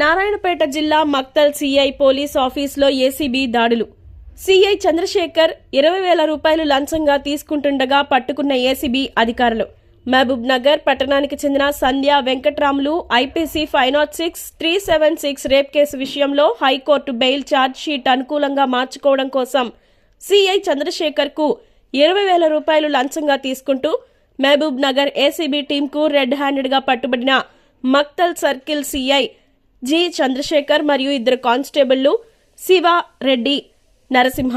నారాయణపేట జిల్లా Makthal CI police ఆఫీస్లో ACB దాడులు. సిఐ చంద్రశేఖర్ ఇరవై వేల రూపాయలు లంచంగా తీసుకుంటుండగా పట్టుకున్న ఏసీబీ అధికారులు. మహబూబ్ నగర్ పట్టణానికి చెందిన Sandhya Venkatramulu IPC five naught six three seven six rape case విషయంలో high court bail charge sheet అనుకూలంగా మార్చుకోవడం కోసం సిఐ చంద్రశేఖర్కు ఇరవై వేల రూపాయలు లంచంగా తీసుకుంటూ మహబూబ్ నగర్ ఏసీబీ టీంకు రెడ్ హ్యాండెడ్గా పట్టుబడిన Makthal circle CI G Chandrashekar మరియు ఇద్దరు కానిస్టేబుళ్ళు శివ రెడ్డి నరసింహ.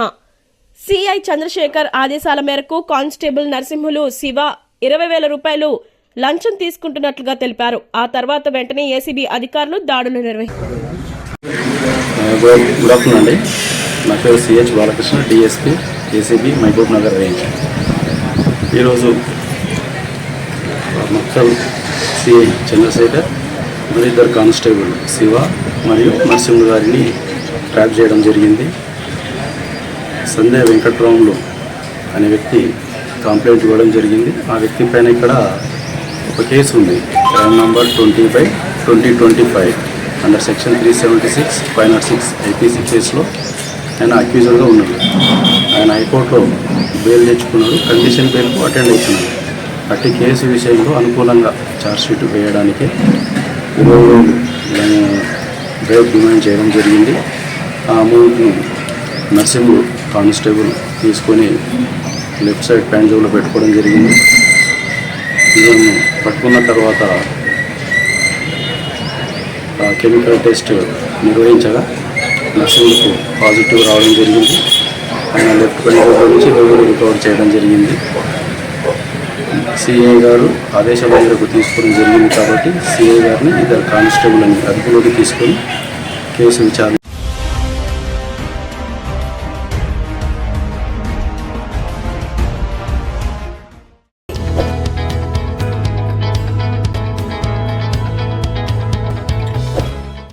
సిఐ చంద్రశేఖర్ ఆదేశాల మేరకు కానిస్టేబుల్ నరసింహులు శివ ఇరవై వేల రూపాయలు లంచం తీసుకుంటున్నట్లుగా తెలిపారు. ఆ తర్వాత వెంటనే ఏసీబీ అధికారులు దాడులు నిర్వహించారు. Uh, గుడ్ ఆఫ్టర్నూన్ అండి. నా పేరు CH Balakrishna DSP ACB Mahbub Nagar range. ఈరోజు మక్తల్ సిఐ చంద్రశేఖర్ మరి ఇద్దరు కానిస్టేబుల్ శివ మరియు నరసింహ గారిని ట్రాప్ చేయడం జరిగింది. సందే వెంకట్రాములు అనే వ్యక్తి కంప్లైంట్ ఇవ్వడం జరిగింది. ఆ వ్యక్తి పైన ఇక్కడ ఒక కేసు ఉంది. Crime number twenty five twenty twenty five under section three seventy six five naught six IPC కేసులో ఆయన అక్యూజర్గా ఉన్నాడు. ఆయన హైకోర్టులో బెయిల్ తెచ్చుకున్నాడు. కండిషన్ బెయిల్కు అటెండ్ అవుతున్నాడు. అట్టి కేసు విషయంలో అనుకూలంగా ఛార్జ్షీట్ వేయడానికి ఈరోజు బెయిల్ డిమాండ్ చేయడం జరిగింది. ఆ అమౌంట్ను నర్సింగ్ కానిస్టేబుల్ తీసుకొని లెఫ్ట్ సైడ్ ప్యాంట్ జోబులో పెట్టుకోవడం జరిగింది. ఇవన్నీ పట్టుకున్న తర్వాత ఆ, కెమికల్ టెస్ట్ నిర్వహించగా నర్సింగ్కు పాజిటివ్ రావడం జరిగింది. ఆయన లెఫ్ట్ ప్యాంట్ నుంచి రోజులు రికవర్ చేయడం జరిగింది. సిఐ గారు ఆదేశాల మేరకు తీసుకోవడం జరిగింది కాబట్టి సిఐ గారిని ఇద్దరు కానిస్టేబుల్ అని అదుపులోకి తీసుకొని కేసు విచారణ